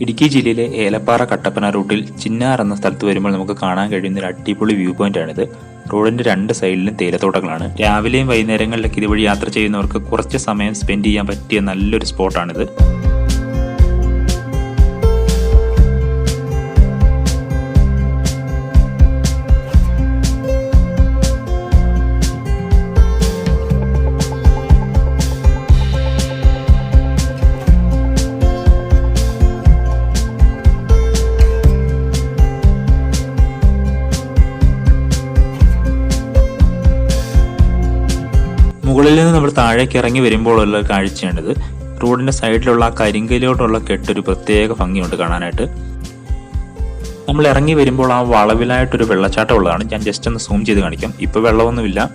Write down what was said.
ഇടുക്കി ജില്ലയിലെ ഏലപ്പാറ കട്ടപ്പന റൂട്ടിൽ ചിന്നാർ എന്ന സ്ഥലത്ത് വരുമ്പോൾ നമുക്ക് കാണാൻ കഴിയുന്ന ഒരു അടിപൊളി വ്യൂ പോയിന്റ് ആണിത്. റോഡിന്റെ രണ്ട് സൈഡിലും തേയിലത്തോട്ടങ്ങളാണ്. രാവിലെയും വൈകുന്നേരങ്ങളിലൊക്കെ ഇതുവഴി യാത്ര ചെയ്യുന്നവർക്ക് കുറച്ച് സമയം സ്പെൻഡ് ചെയ്യാൻ പറ്റിയ നല്ലൊരു സ്പോട്ടാണിത് മുകളിൽ നിന്ന് നമ്മൾ താഴേക്ക് ഇറങ്ങി വരുമ്പോഴുള്ള കാഴ്ചയാണിത്. റോഡിന്റെ സൈഡിലുള്ള ആ കരിങ്കലോട്ടുള്ള കെട്ടൊരു പ്രത്യേക ഭംഗിയുണ്ട് കാണാനായിട്ട്. നമ്മൾ ഇറങ്ങി വരുമ്പോൾ ആ വളവിലായിട്ടൊരു വെള്ളച്ചാട്ടം ഉള്ളതാണ് ഞാൻ ജസ്റ്റ് ഒന്ന് സൂം ചെയ്ത് കാണിക്കാം. ഇപ്പൊ വെള്ളമൊന്നുമില്ല.